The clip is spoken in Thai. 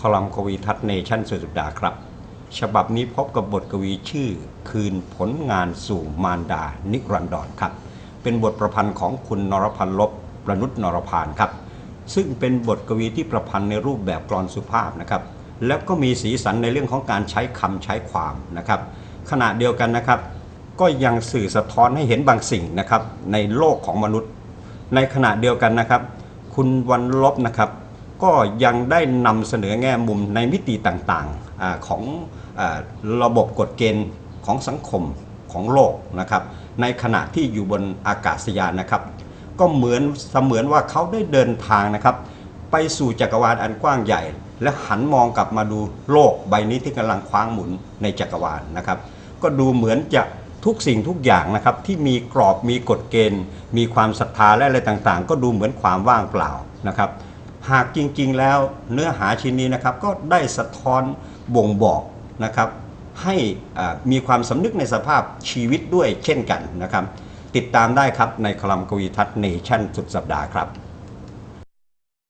คอลัมน์กวีทัศน์เนชั่นสุดสัปดาห์ครับ ฉบับนี้พบกับบทกวีชื่อ คืนผลงานสู่มารดา นิรันดรครับ เป็นบทประพันธ์ของคุณนรพันธ์ลบประนุษนรพานครับ ซึ่งเป็นบทกวีที่ประพันธ์ในรูปแบบกลอนสุภาพนะครับ แล้วก็มีสีสันในเรื่องของการใช้คำใช้ความนะครับ ขณะเดียวกันนะครับ ก็ยังสื่อสะท้อนให้เห็นบางสิ่งนะครับในโลกของมนุษย์ ในขณะเดียวกันนะครับ คุณวันลบนะครับ ก็ยังได้นำเสนอแง่มุมในมิติต่างๆของระบบกฎเกณฑ์ของสังคมของโลกนะครับ ในขณะที่อยู่บนอากาศยานนะครับ ก็เหมือนเสมือนว่าเขาได้เดินทางนะครับ ไปสู่จักรวาลอันกว้างใหญ่ และหันมองกลับมาดูโลกใบนี้ที่กำลังคว้างหมุนในจักรวาลนะครับ ก็ดูเหมือนจะทุกสิ่งทุกอย่างนะครับที่มีกรอบมีกฎเกณฑ์ มีความศรัทธาและอะไรต่างๆ ก็ดูเหมือนความว่างเปล่านะครับ หากจริงๆแล้วเนื้อหาชิ้นนี้นะครับก็ได้สะท้อนบ่งบอกนะครับให้มีความสำนึกในสภาพชีวิตด้วยเช่นกันนะครับ ติดตามได้ครับในคอลัมน์กวีทัศน์เนชั่นสุดสัปดาห์ครับ